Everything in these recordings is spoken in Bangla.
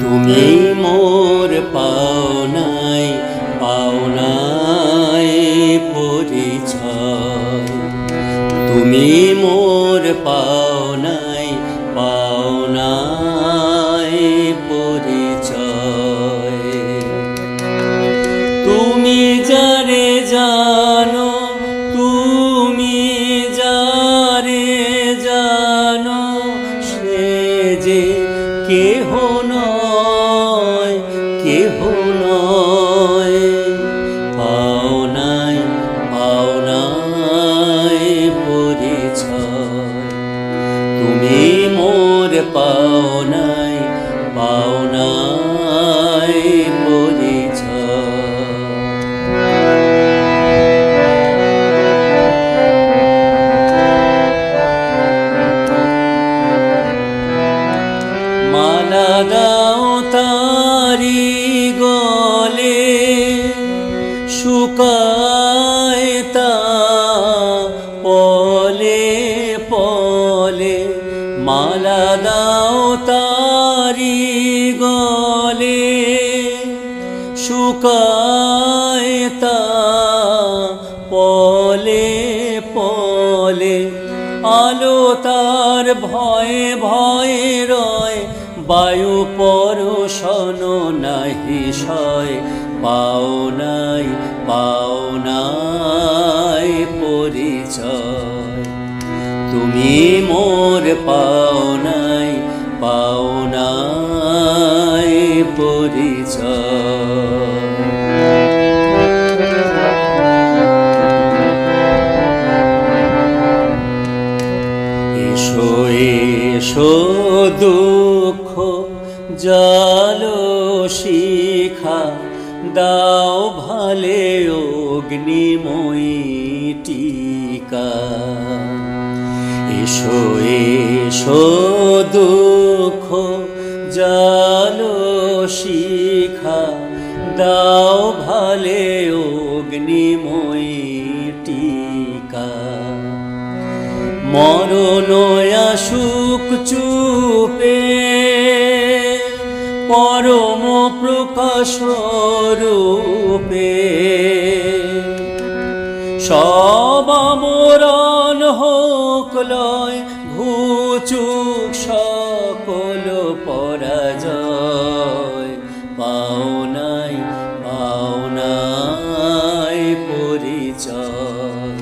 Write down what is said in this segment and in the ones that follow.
তুমি মোর পাওনাই পাওনাই পরিচয়। তুমি মোর পাওনাই কেহ নয় পাওনাই পাওনাই পরিচয়। তুমি মোর পাওনাই পাওনাই পরিচয়। মালা তারি গলে শুকায় তা পলে পলে। আলো তার ভয়ে ভয়ে রয়, বায়ু পরশন নাহি সয়। পাও নাই পাও নাই পরিচয়। তুমি মোর পাও নাই পাও নাই পরিচয়। এসো এসো দুঃখ জল শিখা দাও ভালে অগ্নিময়ী টিকা। এসো এসো, দুঃখ জল শিখা, দাও ভালে অগ্নিময়ী টিকা। মরণ আসুক চুপে, পরম প্রকাশ রূপে। সব মরণ হোক লয় ঘুচুক সকল পরাজয়। পাও নাই পাও নাই পরিচয়।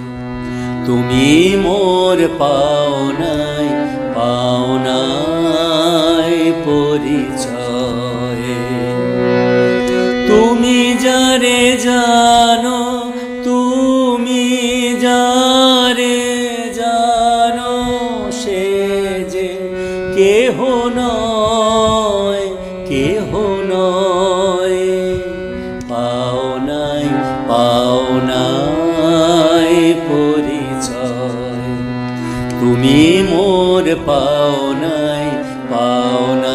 তুমি মোর পাওনাই পাওনাই পরিচয়। তুমি যারে জানো কেহ নয় কেহ নয়। পাওনাই পাওনাই পরিচয়। তুমি মোর পাওনাই পাওনাই